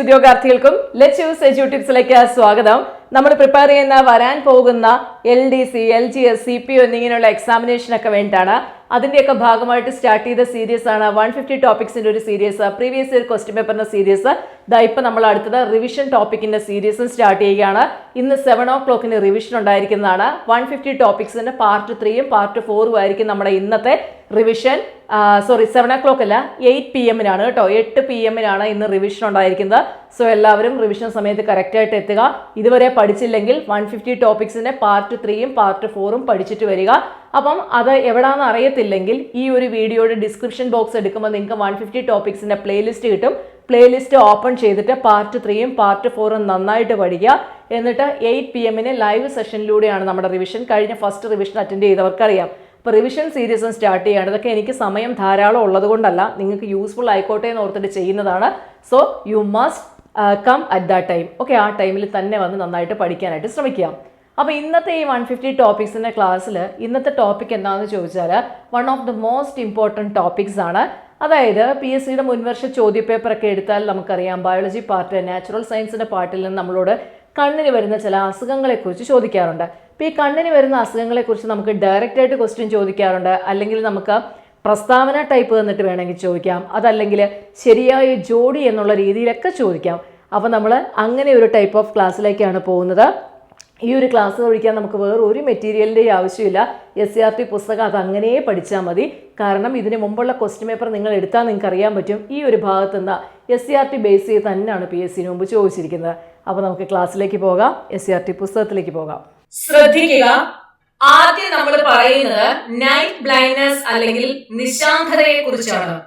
ഉദ്യോഗാർത്ഥികൾക്കും lettuce സ്വാഗതം. നമ്മൾ prepare ചെയ്യുന്ന വരാൻ പോകുന്ന L D C L G S C P എന്നിങ്ങനെയുള്ള എക്സാമിനേഷനൊക്കെ വേണ്ടിയിട്ടാണ്. അതിന്റെയൊക്കെ ഭാഗമായിട്ട് സ്റ്റാർട്ട് ചെയ്ത സീരീസ് ആണ്. വൺ ഫിഫ്റ്റി ടോപ്പിക്സിന്റെ ഒരു സീരീസ് പ്രീവിയസ് ഇയർ ക്വസ്റ്റ്യൻ പേപ്പറിന്റെ സീരീസ് ദാ ഇപ്പം നമ്മൾ അടുത്തത് റിവിഷൻ ടോപ്പിക്കിന്റെ സീരീസും സ്റ്റാർട്ട് ചെയ്യുകയാണ്. ഇന്ന് സെവൻ ഓ ക്ലോക്കിന് റിവിഷൻ ഉണ്ടായിരിക്കുന്നതാണ്. വൺ ഫിഫ്റ്റി ടോപ്പിക്സിന്റെ പാർട്ട് ത്രീയും പാർട്ട് ഫോറും ആയിരിക്കും നമ്മുടെ ഇന്നത്തെ revision sorry seven o'clock അല്ല എയ്റ്റ് പി എമ്മിനാണ് കേട്ടോ. എട്ട് പി എമ്മിനാണ് ഇന്ന് റിവിഷൻ ഉണ്ടായിരിക്കുന്നത്. സോ എല്ലാവരും റിവിഷൻ സമയത്ത് കറക്റ്റായിട്ട് എത്തുക. ഇതുവരെ പഠിച്ചില്ലെങ്കിൽ വൺ ഫിഫ്റ്റി ടോപ്പിക്സിന്റെ പാർട്ട് ത്രീയും പാർട്ട് ഫോറും പഠിച്ചിട്ട് വരിക. അപ്പം അത് എവിടാന്ന് അറിയത്തില്ലെങ്കിൽ ഈ ഒരു വീഡിയോയുടെ ഡിസ്ക്രിപ്ഷൻ ബോക്സ് എടുക്കുമ്പോൾ നിങ്ങൾക്ക് വൺ ഫിഫ്റ്റി ടോപ്പിക്സിന്റെ പ്ലേലിസ്റ്റ് കിട്ടും. പ്ലേലിസ്റ്റ് ഓപ്പൺ ചെയ്തിട്ട് പാർട്ട് ത്രീയും പാർട്ട് ഫോറും നന്നായിട്ട് പഠിക്കുക. എന്നിട്ട് എയ്റ്റ് പി എമ്മിന് ലൈവ് സെഷനിലൂടെയാണ് നമ്മുടെ റിവിഷൻ കഴിഞ്ഞ ഫസ്റ്റ് റിവിഷൻ അറ്റൻഡ് ചെയ്തവർക്കറിയാം. അപ്പോൾ റിവിഷൻ സീരീസും സ്റ്റാർട്ട് ചെയ്യാണ്. ഇതൊക്കെ എനിക്ക് സമയം ധാരാളം ഉള്ളതുകൊണ്ടല്ല നിങ്ങൾക്ക് യൂസ്ഫുൾ ആയിക്കോട്ടെ എന്ന് ഓർത്തിട്ട് ചെയ്യുന്നതാണ്. So you must come at the time okay ആ ടൈമിൽ തന്നെ വന്ന് നന്നായിട്ട് പഠിക്കാനായിട്ട് ശ്രമിക്കുക. അപ്പോൾ ഇന്നത്തെ ഈ വൺ ഫിഫ്റ്റി ടോപ്പിക്സിന്റെ ക്ലാസ്സിൽ ഇന്നത്തെ ടോപ്പിക് എന്താണെന്ന് ചോദിച്ചാൽ one of the most important topics ആണ്. അതായത് പി എസ് സിയുടെ മുൻവർഷ ചോദ്യപേപ്പറൊക്കെ എടുത്താൽ നമുക്കറിയാം ബയോളജി പാർട്ട് നാച്ചുറൽ സയൻസിന്റെ പാർട്ടിൽ നിന്ന് നമ്മളോട് കണ്ണിന് വരുന്ന ചില അസുഖങ്ങളെക്കുറിച്ച് ചോദിക്കാറുണ്ട്. അപ്പോൾ ഈ കണ്ണിന് വരുന്ന അസുഖങ്ങളെക്കുറിച്ച് നമുക്ക് ഡയറക്റ്റായിട്ട് ക്വസ്റ്റ്യൻ ചോദിക്കാറുണ്ട്. അല്ലെങ്കിൽ നമുക്ക് പ്രസ്താവന ടൈപ്പ് തന്നിട്ട് വേണമെങ്കിൽ ചോദിക്കാം. അതല്ലെങ്കിൽ ശരിയായ ജോഡി എന്നുള്ള രീതിയിലൊക്കെ ചോദിക്കാം. അപ്പോൾ നമ്മൾ അങ്ങനെ ഒരു ടൈപ്പ് ഓഫ് ക്ലാസ്സിലേക്കാണ് പോകുന്നത്. ഈ ഒരു ക്ലാസ് പഠിക്കാൻ നമുക്ക് വേറെ ഒരു മെറ്റീരിയലിന്റെയും ആവശ്യമില്ല. എസ് സി ആർ ടി പുസ്തകം അത് അങ്ങനെ പഠിച്ചാൽ മതി. കാരണം ഇതിന് മുമ്പുള്ള ക്വസ്റ്റ്യൻ പേപ്പർ നിങ്ങൾ എടുത്താൽ നിങ്ങൾക്ക് അറിയാൻ പറ്റും. ഈ ഒരു ഭാഗത്ത് നിന്ന് S C R T base ചെയ്ത് തന്നെയാണ് പി എസ് സിന് മുമ്പ് ചോദിച്ചിരിക്കുന്നത്. അപ്പോൾ നമുക്ക് ക്ലാസ്സിലേക്ക് പോകാം. എസ് സി ആർ ടി പുസ്തകത്തിലേക്ക് പോകാം. ശ്രദ്ധിക്കുക. ആദ്യം നമ്മൾ പറയുന്നത് നൈറ്റ് ബ്ലൈൻഡ്നസ് അല്ലെങ്കിൽ നിശാന്തതയെ കുറിച്ചാണ്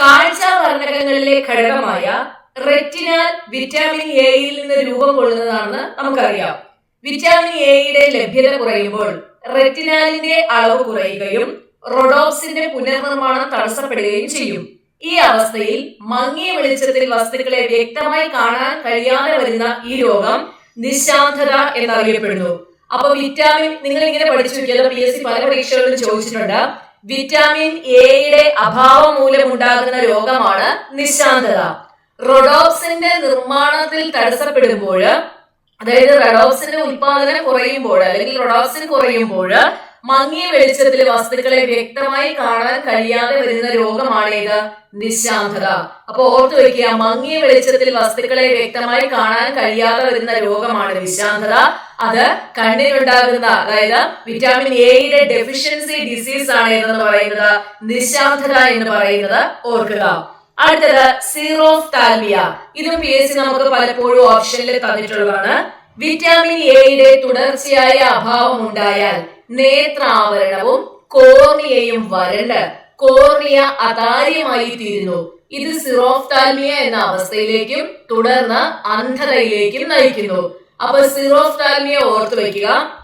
കാഴ്ച വർണകങ്ങളിലെ ഘടകമായ റെറ്റിനൽ വിറ്റാമിൻ എയിൽ നിന്ന് രൂപം കൊള്ളുന്നതാണെന്ന് നമുക്കറിയാം. വിറ്റാമിൻ എയുടെ ലഭ്യത കുറയുമ്പോൾ റെറ്റിനാലിന്റെ അളവ് കുറയുകയും റൊഡോപ്സിന്റെ പുനർനിർമ്മാണം തടസ്സപ്പെടുകയും ചെയ്യും. ഈ അവസ്ഥയിൽ മങ്ങിയ വെളിച്ചത്തിൽ വസ്തുക്കളെ വ്യക്തമായി കാണാൻ കഴിയാതെ വരുന്ന ഈ രോഗം നിശാന്തത എന്നറിയപ്പെടുന്നു. അപ്പൊ വിറ്റാമിൻ നിങ്ങൾ ഇങ്ങനെ പഠിച്ചു നോക്കിയാൽ പി എസ് സി പല പരീക്ഷകളിലും ചോദിച്ചിട്ടുണ്ട്. വിറ്റാമിൻ എയുടെ അഭാവം മൂലം ഉണ്ടാകുന്ന രോഗമാണ് നിശാന്തത. റൊഡോപ്സിന്റെ നിർമ്മാണത്തിൽ തടസ്സപ്പെടുമ്പോൾ അതായത് റഡോപ്സിന്റെ ഉൽപാദനം കുറയുമ്പോൾ അല്ലെങ്കിൽ റൊഡോപ്സിൻ കുറയുമ്പോൾ മങ്ങിയ വെളിച്ചത്തിൽ വസ്തുക്കളെ വ്യക്തമായി കാണാൻ കഴിയാതെ വരുന്ന രോഗമാണ് ഇത് നിശാന്തത. അപ്പൊ ഓർത്തു വെക്കുക മങ്ങിയ വെളിച്ചത്തിൽ വസ്തുക്കളെ വ്യക്തമായി കാണാൻ കഴിയാതെ വരുന്ന രോഗമാണ് നിശാന്തത. അത് കണ്ണിനുണ്ടാകുന്ന അതായത് വിറ്റാമിൻ എയുടെ ഡെഫിഷ്യൻസി ഡിസീസ് ആണ് എന്ന് പറയുന്നത്. നിശാന്തത എന്ന് പറയുന്നത് ഓർക്കുക. അടുത്തത് സീറോഫ്താൽമിയ ഇതും പി എസ് സി നമുക്ക് പലപ്പോഴും ഓപ്ഷനിൽ തന്നിട്ടുള്ളതാണ്. വിറ്റാമിൻ എയുടെ തുടർച്ചയായ അഭാവം ഉണ്ടായാൽ നേത്രാവരണവും കോർണിയയും വരണ്ട്. കോർണിയ അതാര്യമായി തീരുന്നു. ഇത് സിറോഫ്താൽമിയ എന്ന അവസ്ഥയിലേക്കും തുടർന്ന് അന്ധതയിലേക്കും നയിക്കുന്നു. അപ്പൊ സിറോഫ്താൽമിയ ഓർത്തു വയ്ക്കുക.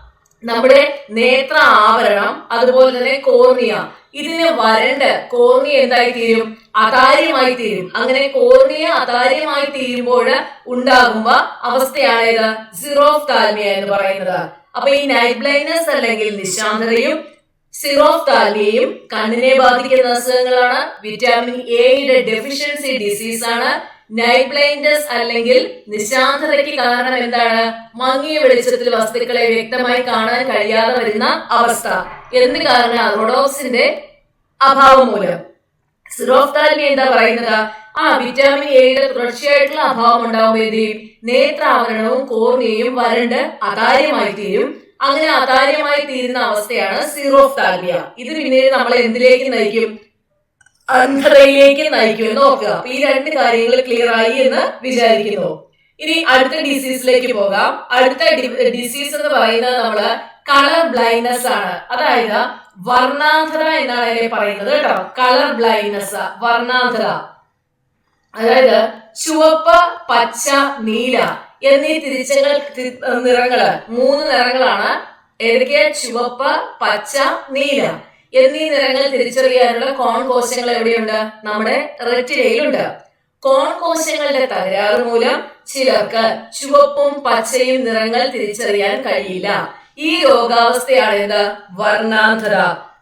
നമ്മുടെ നേത്ര ആവരണം അതുപോലെ തന്നെ കോർണിയ ഇതിന് വരണ്ട്. കോർണിയ എന്തായി തീരും? അതാര്യമായി തീരും. അങ്ങനെ കോർണിയ അതാര്യമായി തീരുമ്പോൾ ഉണ്ടാകുമ്പോ അവസ്ഥയാണ് ഇത് സിറോഫ്താൽമിയ എന്ന് പറയുന്നത്. അപ്പൊ ഈ നൈറ്റ് ബ്ലൈൻഡ്നസ് അല്ലെങ്കിൽ നിശാന്തതയും സിറോഫ്താൽമിയയും കണ്ണിനെ ബാധിക്കുന്ന അസുഖങ്ങളാണ്. വിറ്റാമിൻ എയുടെ ഡെഫിഷ്യൻസി ഡിസീസ് ആണ്. നൈറ്റ് ബ്ലൈൻഡ്നെസ് അല്ലെങ്കിൽ നിശാന്തതയ്ക്ക് കാരണം എന്താണ്? മങ്ങിയ വെളിച്ചത്തിൽ വസ്തുക്കളെ വ്യക്തമായി കാണാൻ കഴിയാതെ വരുന്ന അവസ്ഥ. എന്ത് കാരണം? റൊഡോക്സിന്റെ അഭാവം മൂലം. സിറോഫ്താൽമി എന്താ പറയുന്നത്? ആ വിറ്റാമിൻ എയുടെ തുടർച്ചയായിട്ടുള്ള അഭാവം ഉണ്ടാവുമ്പോൾ എന്ത് ചെയ്യും? നേത്രാവരണവും കോർണിയയും വരണ്ട് അതാര്യമായി തീരും. അങ്ങനെ അതാര്യമായി തീരുന്ന അവസ്ഥയാണ് സീറോഫ്താൽമിയ ഇത് പിന്നീട് നമ്മളെ എന്തിലേക്ക് നയിക്കും? അന്ധതയിലേക്ക് നയിക്കും എന്ന് നോക്കുക അപ്പൊ ഈ രണ്ട് കാര്യങ്ങൾ ക്ലിയർ ആയി എന്ന് വിചാരിക്കുന്നു. ഇനി അടുത്ത ഡിസീസിലേക്ക് പോകാം. അടുത്ത ഡിസീസ് എന്ന് പറയുന്നത് നമ്മൾ കളർ ബ്ലൈൻഡ്നെസ് ആണ്. അതായത് വർണാന്ധത എന്നാണ് അതിനെ പറയുന്നത് കേട്ടോ. കളർ ബ്ലൈൻഡ്നെസ് വർണാന്ധത. അതായത് ചുവപ്പ് പച്ച നീല എന്നീ തിരിച്ചകൾ നിറങ്ങൾ. മൂന്ന് നിറങ്ങളാണ്. ഏതൊക്കെയാ ചുവപ്പ് പച്ച നീല. എന്നീ നിറങ്ങൾ തിരിച്ചറിയാനുള്ള കോൺ കോശങ്ങൾ എവിടെയുണ്ട്? നമ്മുടെ റെറ്റിനയിലുണ്ട്. കോൺ കോശങ്ങളുടെ തകരാറ് മൂലം ചിലർക്ക് ചുവപ്പും പച്ചയും നിറങ്ങൾ തിരിച്ചറിയാൻ കഴിയില്ല. ഈ രോഗാവസ്ഥയാണ് എന്ത്? വർണാന്ധത.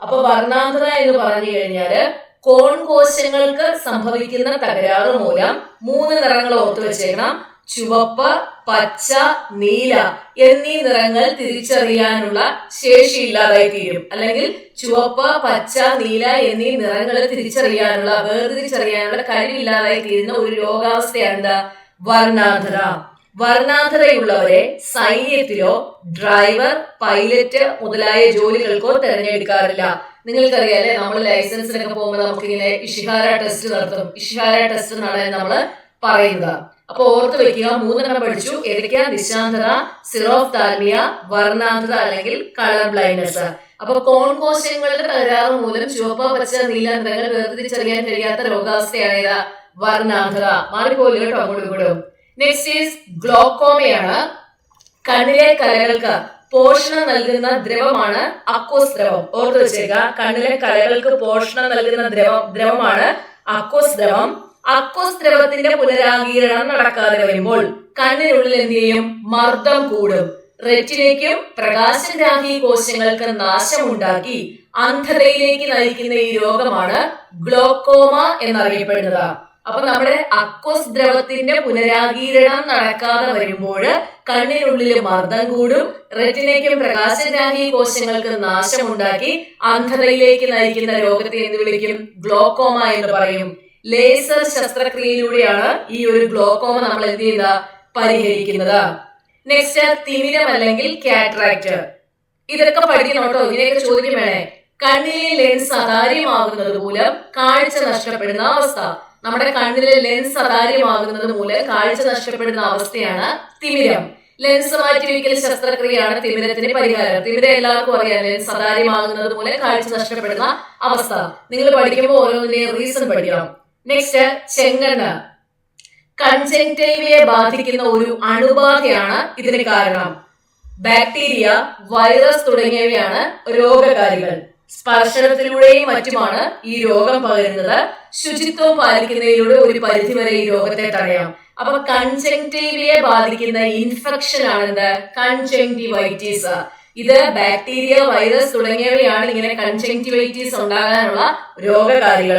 അപ്പൊ വർണാന്ധത എന്ന് പറഞ്ഞു കഴിഞ്ഞാൽ കോൺ കോശങ്ങൾക്ക് സംഭവിക്കുന്ന തകരാറ് മൂലം മൂന്ന് നിറങ്ങൾ ഓർത്തു വെച്ചേക്കണം. ചുവപ്പ് പച്ച നീല എന്നീ നിറങ്ങൾ തിരിച്ചറിയാനുള്ള ശേഷി ഇല്ലാതായി തീരും. അല്ലെങ്കിൽ ചുവപ്പ് പച്ച നീല എന്നീ നിറങ്ങൾ തിരിച്ചറിയാനുള്ള വേർതിരിച്ചറിയാനുള്ള കഴിവില്ലാതായി തീരുന്ന ഒരു രോഗാവസ്ഥയാണ് എന്താ വർണാന്ധതയുള്ളവരെ സൈന്യത്തിലോ ഡ്രൈവർ പൈലറ്റ് മുതലായ ജോലികൾക്കോ തെരഞ്ഞെടുക്കാറില്ല. നിങ്ങൾക്കറിയാലേ നമ്മൾ ലൈസൻസിനൊക്കെ പോകുമ്പോൾ നമുക്ക് ഇങ്ങനെ ഇഷിഹാര ടെസ്റ്റ് നടത്തും. ഇഷിഹാര ടെസ്റ്റ് എന്നാണ് നമ്മൾ പറയുക അപ്പൊ ഓർത്ത് വെക്കുക മൂന്നെണ്ണം പഠിച്ചു. ഏതൊക്കെയാ? നിശാന്തത സിറോഫ്താൽമിയ വർണാന്തത അല്ലെങ്കിൽ കളർ ബ്ലൈൻഡ്നസ്. അപ്പൊ കോൺകോശങ്ങളുടെ തകരാറ് മൂലം ചുവപ്പ് പച്ച നീല നിറങ്ങൾ വേർതിരിച്ചറിയാൻ കഴിയാത്ത രോഗാവസ്ഥയാണ് ഏതാ? വർണാന്ധത മാറിപ്പോലും കേട്ടോ അങ്ങോട്ടും ഇങ്ങോട്ടും. നെക്സ്റ്റ് ഗ്ലോക്കോമയാണ് കണ്ണിലെ കലകൾക്ക് പോഷണം നൽകുന്ന ദ്രവമാണ് അക്കോസ് ദ്രവം ഓർത്തു വെച്ചേക്കുക കണ്ണിലെ കലകൾക്ക് പോഷണം നൽകുന്ന ദ്രവം ദ്രവമാണ് അക്കോസ് ദ്രവം അക്കോസ് ദ്രവത്തിന്റെ പുനരാഗീരണം നടക്കാതെ വരുമ്പോൾ കണ്ണിനുള്ളിൽ എന്ത് ചെയ്യും? മർദ്ദം കൂടും. റെറ്റിനയ്ക്കും പ്രകാശഗ്രാഹി കോശങ്ങൾക്ക് നാശമുണ്ടാക്കി അന്ധതയിലേക്ക് നയിക്കുന്ന ഈ രോഗമാണ് ഗ്ലോക്കോമ എന്നറിയപ്പെടുന്നത് അപ്പൊ നമ്മുടെ അക്വസ് ദ്രവത്തിന്റെ പുനരാഗീരണം നടക്കാതെ വരുമ്പോൾ കണ്ണിനുള്ളിൽ മർദ്ദം കൂടും റെറ്റിനയ്ക്കും പ്രകാശരാഗി കോശങ്ങൾക്ക് നാശമുണ്ടാക്കി അന്ധതയിലേക്ക് നയിക്കുന്ന രോഗത്തെ എന്ത് വിളിക്കും? ഗ്ലോക്കോമ എന്ന് പറയും. ലേസർ ശസ്ത്രക്രിയയിലൂടെയാണ് ഈ ഒരു ഗ്ലോക്കോമ നമ്മൾ എന്ത് ചെയ്ത? പരിഹരിക്കുന്നത്. നെക്സ്റ്റ് തിമിരം അല്ലെങ്കിൽ കാറ്ററാക്ട്. ഇതൊക്കെ പഠിക്കണം കേട്ടോ ഇതിനെയൊക്കെ ചോദിക്കും വേണേ. കണ്ണിലെ ലെൻസ് അതാര്യമാകുന്നത് മൂലം കാഴ്ച നഷ്ടപ്പെടുന്ന അവസ്ഥ. നമ്മുടെ കണ്ണിലെ ലെൻസ് അതാര്യമാകുന്നത് മൂലം കാഴ്ച നഷ്ടപ്പെടുന്ന അവസ്ഥയാണ് തിമിരം. ലെൻസ് മാറ്റി മാറ്റിവെക്കൽ ശസ്ത്രക്രിയയാണ് തിമിരത്തിന് പരിഹാരം. തിമിരം എല്ലാവർക്കും അറിയാം ലെൻസ് അതാര്യമാകുന്നത് മൂലം കാഴ്ച നഷ്ടപ്പെടുന്ന അവസ്ഥ. നിങ്ങൾ പഠിക്കുമ്പോൾ ഓരോന്നിനെയും റീസൺ പഠിക്കണം നെക്സ്റ്റ് ചെങ്കണ്ണ്. കൺജങ്ടൈവയെ ബാധിക്കുന്ന ഒരു അണുബാധയാണ് ഇതിന് കാരണം. ബാക്ടീരിയ വൈറസ് തുടങ്ങിയവയാണ് രോഗകാരികൾ. സ്പർശനത്തിലൂടെയും മറ്റുമാണ് ഈ രോഗം പകരുന്നത്. ശുചിത്വം പാലിക്കുന്നതിലൂടെ ഒരു പരിധി വരെ ഈ രോഗത്തെ തടയാം. അപ്പൊ കൺജങ്ടൈവയെ ബാധിക്കുന്ന ഇൻഫെക്ഷൻ ആണെന്ത്? കൺജങ്ടിവൈറ്റീസ് ഇത് ബാക്ടീരിയ വൈറസ് തുടങ്ങിയവയാണ് ഇങ്ങനെ കൺജങ്ടിവൈറ്റീസ് ഉണ്ടാകാനുള്ള രോഗകാരികൾ.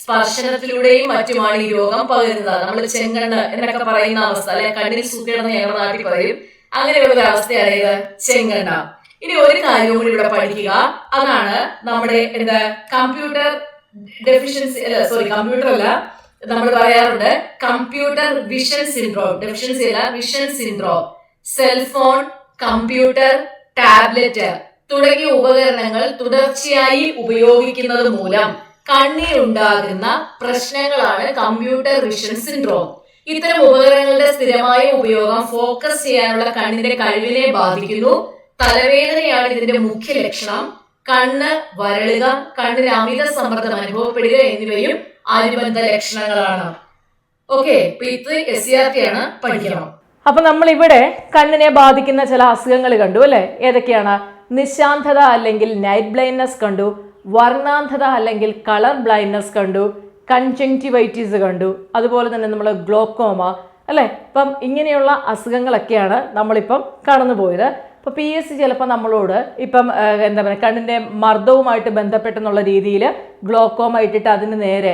സ്പർശനത്തിലൂടെയും മറ്റുമാണ് ഈ രോഗം പകരുന്നത്. നമ്മൾ ചെങ്കണ്ണ് എന്നൊക്കെ പറയുന്ന അവസ്ഥ അല്ലെ കണ്ണിൽ സൂക്ഷിക്കണം ഞങ്ങളുടെ നാട്ടിൽ പറയും. അങ്ങനെയുള്ള ഒരു അവസ്ഥയാണ് ചെങ്കണ്ണ. ഇനി ഒരു കാര്യം കൂടി ഇവിടെ പഠിക്കുക. അതാണ് നമ്മുടെ എന്താ കമ്പ്യൂട്ടർ ഡെഫിഷ്യൻസി അല്ല സോറി കമ്പ്യൂട്ടർ അല്ല നമ്മൾ പറയാറുണ്ട് കമ്പ്യൂട്ടർ വിഷൻ സിൻഡ്രോം ഡെഫിഷ്യൻസി അല്ല vision syndrome cellphone computer tablet തുടങ്ങിയ ഉപകരണങ്ങൾ തുടർച്ചയായി ഉപയോഗിക്കുന്നത് മൂലം കണ്ണിനുണ്ടാകുന്ന പ്രശ്നങ്ങളാണ് കമ്പ്യൂട്ടർ വിഷൻ സിൻഡ്രോം ഇത്തരം ഉപകരണങ്ങളുടെ സ്ഥിരമായ ഉപയോഗം ഫോക്കസ് ചെയ്യാനുള്ള കണ്ണിന്റെ കഴിവിനെ ബാധിക്കുന്നു. തലവേദനയാണ് ഇതിന്റെ മുഖ്യ ലക്ഷണം. കണ്ണ് വരളുക കണ്ണിന് അമിത സമ്മർദ്ദം അനുഭവപ്പെടുക എന്നിവയും അനുബന്ധ ലക്ഷണങ്ങളാണ്. ഓക്കെ ഇത് എസ് സി ആർ ടി ആണ് പഠിക്കണം. അപ്പൊ നമ്മൾ ഇവിടെ കണ്ണിനെ ബാധിക്കുന്ന ചില അസുഖങ്ങൾ കണ്ടു അല്ലെ? ഏതൊക്കെയാണ്? നിശാന്തത അല്ലെങ്കിൽ നൈറ്റ് ബ്ലൈൻഡ്നെസ് കണ്ടു വർണാന്ധത അല്ലെങ്കിൽ കളർ ബ്ലൈൻഡ്നെസ് കണ്ടു കൺജങ്ടിവൈറ്റീസ് കണ്ടു അതുപോലെ തന്നെ നമ്മൾ ഗ്ലോക്കോമ അല്ലേ? ഇപ്പം ഇങ്ങനെയുള്ള അസുഖങ്ങളൊക്കെയാണ് നമ്മളിപ്പം കടന്നു പോയത് ഇപ്പോൾ പി എസ് സി ചിലപ്പോൾ നമ്മളോട് ഇപ്പം എന്താ പറയുക കണ്ണിന്റെ മർദ്ദവുമായിട്ട് ബന്ധപ്പെട്ടെന്നുള്ള രീതിയിൽ ഗ്ലോക്കോമ ഇട്ടിട്ട് അതിന് നേരെ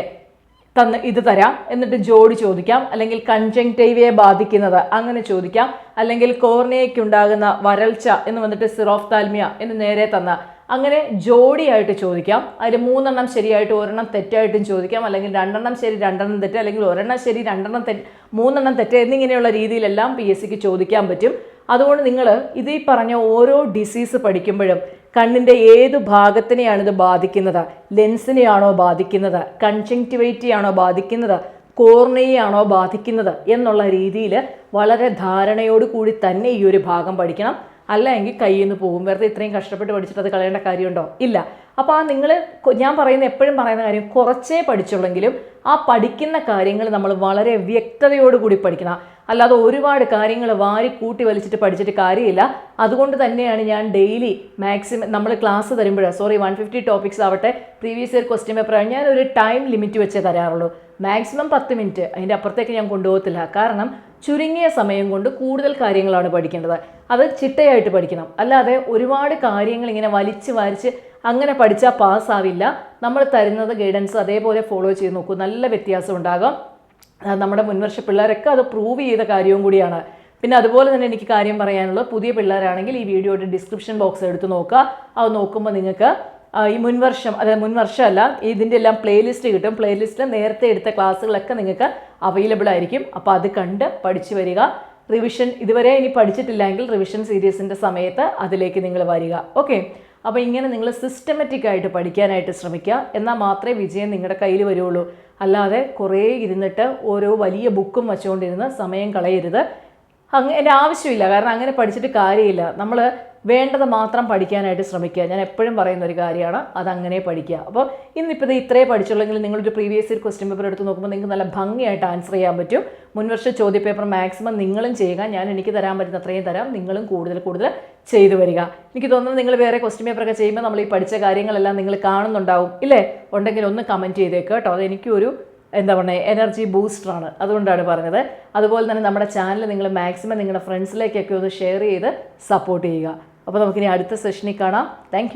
തന്ന് ഇത് തരാം. എന്നിട്ട് ജോഡി ചോദിക്കാം. അല്ലെങ്കിൽ കൺജങ്ടൈവയെ ബാധിക്കുന്നത് അങ്ങനെ ചോദിക്കാം. അല്ലെങ്കിൽ കോർണിയയ്ക്കുണ്ടാകുന്ന വരൾച്ച എന്ന് വന്നിട്ട് സിറോഫ്താൽമിയ എന്ന് നേരെ തന്ന അങ്ങനെ ജോഡിയായിട്ട് ചോദിക്കാം. അതിൽ മൂന്നെണ്ണം ശരിയായിട്ട് ഒരെണ്ണം തെറ്റായിട്ടും ചോദിക്കാം. അല്ലെങ്കിൽ രണ്ടെണ്ണം ശരി രണ്ടെണ്ണം തെറ്റ്. അല്ലെങ്കിൽ ഒരെണ്ണം ശരി രണ്ടെണ്ണം തെറ്റ് മൂന്നെണ്ണം തെറ്റ് എന്നിങ്ങനെയുള്ള രീതിയിലെല്ലാം പി എസ് സിക്ക് ചോദിക്കാൻ പറ്റും. അതുകൊണ്ട് നിങ്ങൾ ഇത് ഈ പറഞ്ഞ ഓരോ ഡിസീസ് പഠിക്കുമ്പോഴും കണ്ണിന്റെ ഏത് ഭാഗത്തിനെയാണ് ഇത് ബാധിക്കുന്നത്? ലെൻസിനെയാണോ ബാധിക്കുന്നത്? കൺജങ്ക്റ്റിവൈറ്റിയാണോ ബാധിക്കുന്നത്? കോർണയാണോ ബാധിക്കുന്നത്? എന്നുള്ള രീതിയിൽ വളരെ ധാരണയോട് കൂടി തന്നെ ഈ ഒരു ഭാഗം പഠിക്കണം. അല്ല എങ്കിൽ കയ്യിൽ നിന്ന് പോകും. വെറുതെ ഇത്രയും കഷ്ടപ്പെട്ട് പഠിച്ചിട്ട് അത് കളയേണ്ട കാര്യമുണ്ടോ? ഇല്ല. അപ്പോൾ ആ നിങ്ങൾ ഞാൻ പറയുന്ന എപ്പോഴും പറയുന്ന കാര്യം കുറച്ചേ പഠിച്ചുള്ളെങ്കിലും ആ പഠിക്കുന്ന കാര്യങ്ങൾ നമ്മൾ വളരെ വ്യക്തതയോടുകൂടി പഠിക്കണം. അല്ലാതെ ഒരുപാട് കാര്യങ്ങൾ വാരി കൂട്ടി വലിച്ചിട്ട് പഠിച്ചിട്ട് കാര്യമില്ല. അതുകൊണ്ട് തന്നെയാണ് ഞാൻ ഡെയിലി മാക്സിമം നമ്മൾ ക്ലാസ് തരുമ്പോൾ സോറി വൺ ഫിഫ്റ്റി ടോപ്പിക്സ് ആവട്ടെ പ്രീവിയസ് ഇയർ ക്വസ്റ്റ്യൻ പേപ്പർ ഞാൻ ഒരു ടൈം ലിമിറ്റ് വെച്ചേ തരാറുള്ളൂ. മാക്സിമം പത്ത് മിനിറ്റ് അതിന്റെ അപ്പുറത്തേക്ക് ഞാൻ കൊണ്ടുപോകത്തില്ല. കാരണം ചുരുങ്ങിയ സമയം കൊണ്ട് കൂടുതൽ കാര്യങ്ങളാണ് പഠിക്കേണ്ടത്. അത് ചിട്ടയായിട്ട് പഠിക്കണം. അല്ലാതെ ഒരുപാട് കാര്യങ്ങൾ ഇങ്ങനെ വലിച്ച് വാരിച്ച് അങ്ങനെ പഠിച്ചാൽ പാസ്സാവില്ല നമ്മൾ തരുന്നത് ഗൈഡൻസ് അതേപോലെ ഫോളോ ചെയ്ത് നോക്കൂ. നല്ല വ്യത്യാസം ഉണ്ടാകും. നമ്മുടെ മുൻവർഷ പിള്ളേരൊക്കെ അത് പ്രൂവ് ചെയ്ത കാര്യവും കൂടിയാണ്. പിന്നെ അതുപോലെ തന്നെ എനിക്ക് കാര്യം പറയാനുള്ളത് പുതിയ പിള്ളേരാണെങ്കിൽ ഈ വീഡിയോയുടെ ഡിസ്ക്രിപ്ഷൻ ബോക്സ് എടുത്ത് നോക്കുക. അത് നോക്കുമ്പോൾ നിങ്ങൾക്ക് ഈ മുൻവർഷം അതായത് മുൻവർഷമല്ല ഇതിന്റെ എല്ലാം പ്ലേലിസ്റ്റ് കിട്ടും. പ്ലേലിസ്റ്റിൽ നേരത്തെ എടുത്ത ക്ലാസ്സുകളൊക്കെ നിങ്ങൾക്ക് അവൈലബിൾ ആയിരിക്കും. അപ്പോൾ അത് കണ്ട് പഠിച്ചു വരിക. റിവിഷൻ ഇതുവരെ ഇനി പഠിച്ചിട്ടില്ലെങ്കിൽ റിവിഷൻ സീരീസിന്റെ സമയത്ത് അതിലേക്ക് നിങ്ങൾ വരിക. ഓക്കെ അപ്പോൾ ഇങ്ങനെ നിങ്ങൾ സിസ്റ്റമാറ്റിക് ആയിട്ട് പഠിക്കാനായിട്ട് ശ്രമിക്കുക. എന്നാൽ മാത്രമേ വിജയം നിങ്ങളുടെ കയ്യിൽ വരുള്ളൂ. അല്ലാതെ കുറേ ഇരുന്നിട്ട് ഓരോ വലിയ ബുക്കും വെച്ചുകൊണ്ടിരുന്ന് സമയം കളയരുത്. അങ്ങ് എന്റെ ആവശ്യമില്ല. കാരണം അങ്ങനെ പഠിച്ചിട്ട് കാര്യമില്ല. നമ്മൾ വേണ്ടത് മാത്രം പഠിക്കാനായിട്ട് ശ്രമിക്കുക. ഞാൻ എപ്പോഴും പറയുന്ന ഒരു കാര്യമാണ് അതങ്ങനെ പഠിക്കുക. അപ്പോൾ ഇന്നിപ്പോൾ ഇത് ഇത്രേ പഠിച്ചുള്ളെങ്കിൽ നിങ്ങളൊരു പ്രീവിയസ് ഇയർ ക്വസ്റ്റ്യൻ പേപ്പർ എടുത്ത് നോക്കുമ്പോൾ നിങ്ങൾക്ക് നല്ല ഭംഗിയായിട്ട് ആൻസർ ചെയ്യാൻ പറ്റും. മുൻവർഷ ചോദ്യപേപ്പർ മാക്സിമം നിങ്ങളും ചെയ്യുക. ഞാൻ എനിക്ക് തരാൻ പറ്റുന്ന അത്രയും തരാം. നിങ്ങളും കൂടുതൽ കൂടുതൽ ചെയ്തു വരിക. എനിക്ക് തോന്നുന്നു നിങ്ങൾ വേറെ ക്വസ്റ്റ്യൻ പേപ്പറൊക്കെ ചെയ്യുമ്പോൾ നമ്മൾ ഈ പഠിച്ച കാര്യങ്ങളെല്ലാം നിങ്ങൾ കാണുന്നുണ്ടാവും. ഇല്ലേ? ഉണ്ടെങ്കിൽ ഒന്ന് കമന്റ് ചെയ്തേക്ക് കേട്ടോ. അതെനിക്കൊരു എന്താ പറയുക എനർജി ബൂസ്റ്ററാണ് അതുകൊണ്ടാണ് പറഞ്ഞത്. അതുപോലെ തന്നെ നമ്മുടെ ചാനൽ നിങ്ങൾ മാക്സിമം നിങ്ങളുടെ ഫ്രണ്ട്സിലേക്കൊക്കെ ഒന്ന് ഷെയർ ചെയ്ത് സപ്പോർട്ട് ചെയ്യുക. അപ്പോൾ നമുക്കിനി അടുത്ത സെഷനിൽ കാണാം. താങ്ക്